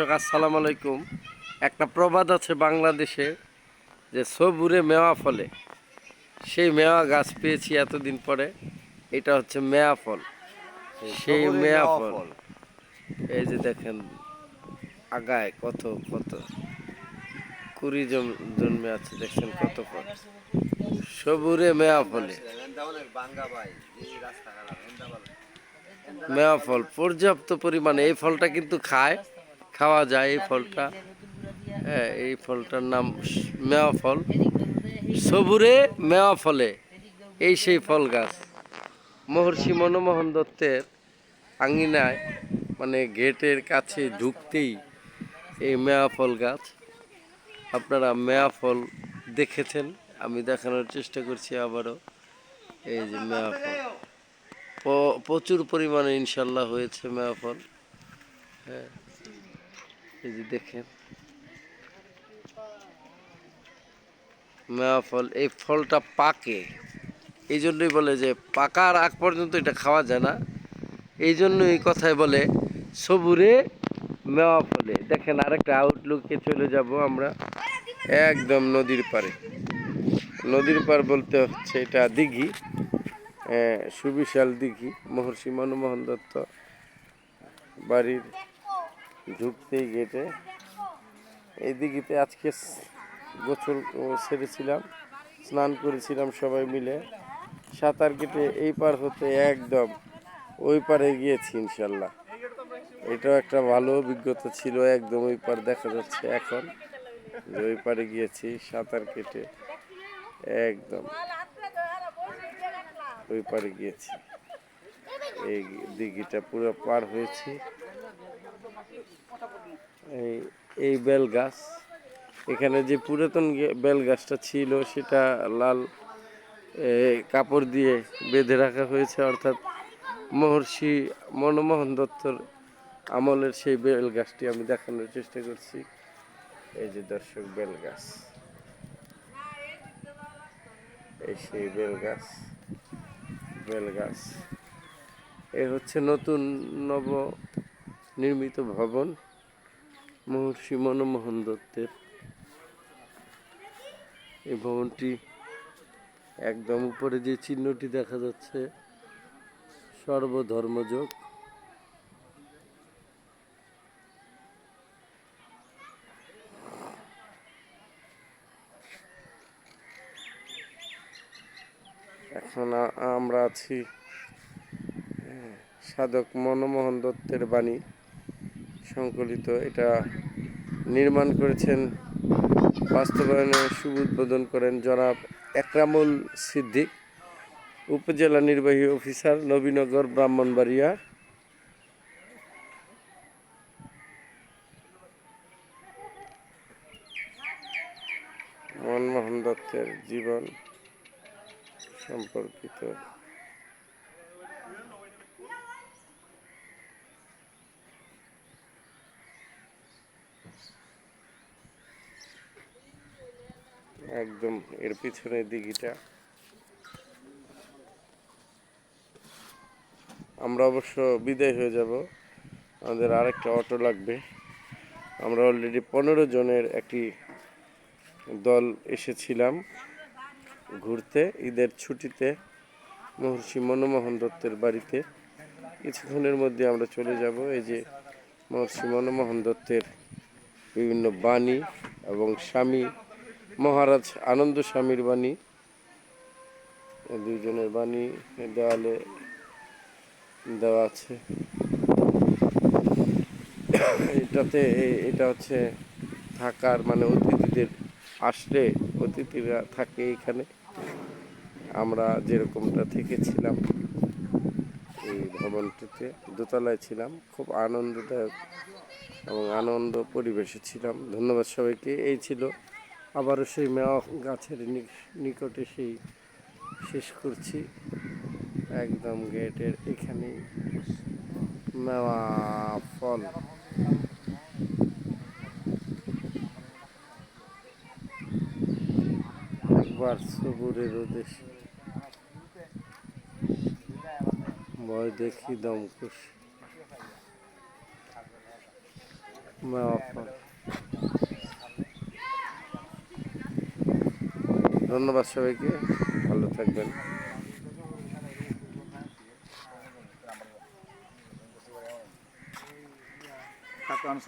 আসসালামু আলাইকুম। একটা প্রবাদ আছে বাংলাদেশে যে সবুরে মেওয়া ফলে। সেই মেওয়া গাছ পেয়েছি এতদিন পরে। এটা হচ্ছে মেয়া ফল। সেই মেয়া ফল। এই যে দেখেন আগায় কত কত। কুড়ি জন জন্মে আছে দেখছেন কত ফল। সবুরে মেয়া ফলে। মেয়া ফল পর্যাপ্ত পরিমাণে। এই ফলটা কিন্তু খায়। খাওয়া যায় এই ফলটা। হ্যাঁ এই ফলটার নাম মেওয়া ফল। সবুরে মেওয়া ফলে। এই সেই ফল গাছ। মহর্ষি মনমোহন দত্তের আঙিনায় মানে গেটের কাছে ঢুকতেই এই মেয়া ফল গাছ। আপনারা মেয়া ফল দেখেছেন আমি দেখানোর চেষ্টা করছি আবারও। এই যে মেয়া ফল। প- প্রচুর পরিমাণে ইনশাল্লাহ হয়েছে মেয়া ফল। হ্যাঁ। এই যে দেখেন। মেয়া ফল এই ফলটা পাকে। এই জন্যই বলে যে পাকার আগ পর্যন্ত এটা খাওয়া যায় না। এই জন্য এই কথায় বলে, সবুরে মেওয়া ফলে। দেখেন, আরেকটা আউটলুকে চলে যাব আমরা। একদম নদীর পারে নদীর পার বলতে হচ্ছে এটা দিঘি। সুবিশাল দিঘি। মহর্ষি মনমোহন দত্ত বাড়ির ঢুকতেই গেটে। এই দিঘিতে আজকে গোসল সেরেছিলাম। স্নান করেছিলাম সবাই মিলে। সাঁতার কেটে এই পার হতে একদম ওই পারে গিয়েছি ইনশাল্লাহ। এটাও একটা ভালো অভিজ্ঞতা ছিল, একদম ওই পার দেখা যাচ্ছে এখন যে ওই পারে গিয়েছি সাঁতার কেটে। একদম ওই পারে গিয়েছি। এই দিঘিটা পুরো পার হয়েছি। এই এই বেল গাছ। এখানে যে পুরাতন বেল গাছটা ছিল, সেটা লাল কাপড় দিয়ে বেঁধে রাখা হয়েছে, অর্থাৎ মহর্ষি মনমোহন দত্তর আমলের সেই বেল গাছটি আমি দেখানোর চেষ্টা করছি। এই যে দর্শক, বেল গাছ। এই সেই বেল গাছ বেল গাছ। এ হচ্ছে নতুন নব নির্মিত ভবন। মহর্ষি মনমোহন দত্তের। এই ভবনটি একদম উপরে যে চিহ্নটি দেখা যাচ্ছে সর্বধর্মযোগ। এখন আমরা আছি হ্যাঁ, সাধক মনমোহন দত্তের বাণী। সংকলিত। এটা নির্মাণ করেছেন, বাস্তবায়নে শুভ উদ্বোধন করেন জনাব একরামুল সিদ্দিক, উপজেলা নির্বাহী অফিসার নবীনগর, ব্রাহ্মণবাড়িয়া। মনমোহন দত্তের জীবন সম্পর্কিত একদম এর পিছনের দিঘিটা। আমরা অবশ্য বিদায় হয়ে যাব। আমাদের আরেকটা অটো লাগবে। আমরা অলরেডি পনেরো জনের একটি দল এসেছিলাম ঘুরতে, ঈদের ছুটিতে মহর্ষি মনমোহন দত্তের বাড়িতে। কিছুক্ষণের মধ্যে আমরা চলে যাব। এই যে মহর্ষি মনমোহন দত্তের বিভিন্ন বাণী এবং স্বামী মহারাজ আনন্দ স্বামীর বাণী। এই দুইজনের বাণী দেওয়ালে দেওয়া আছে। এটাতে এটা হচ্ছে থাকার মানে অতিথিদের আসলে অতিথিরা থাকে এখানে। আমরা যেরকমটা থেকেছিলাম এই ভবনটিতে, দোতলায় ছিলাম, খুব আনন্দদায়ক এবং আনন্দ পরিবেশে ছিলাম। ধন্যবাদ সবাইকে। এই ছিল আবারও সেই মেওয়া গাছের নিকটে সেই শেষ করছি। একদম গেটের এখানে মেওয়া ফল। একবার সবুরে রোদে ভয় দেখি দম খুশি মেওয়া ফল। ধন্যবাদ সবাইকে ভালো থাকবেন। তারপর আমি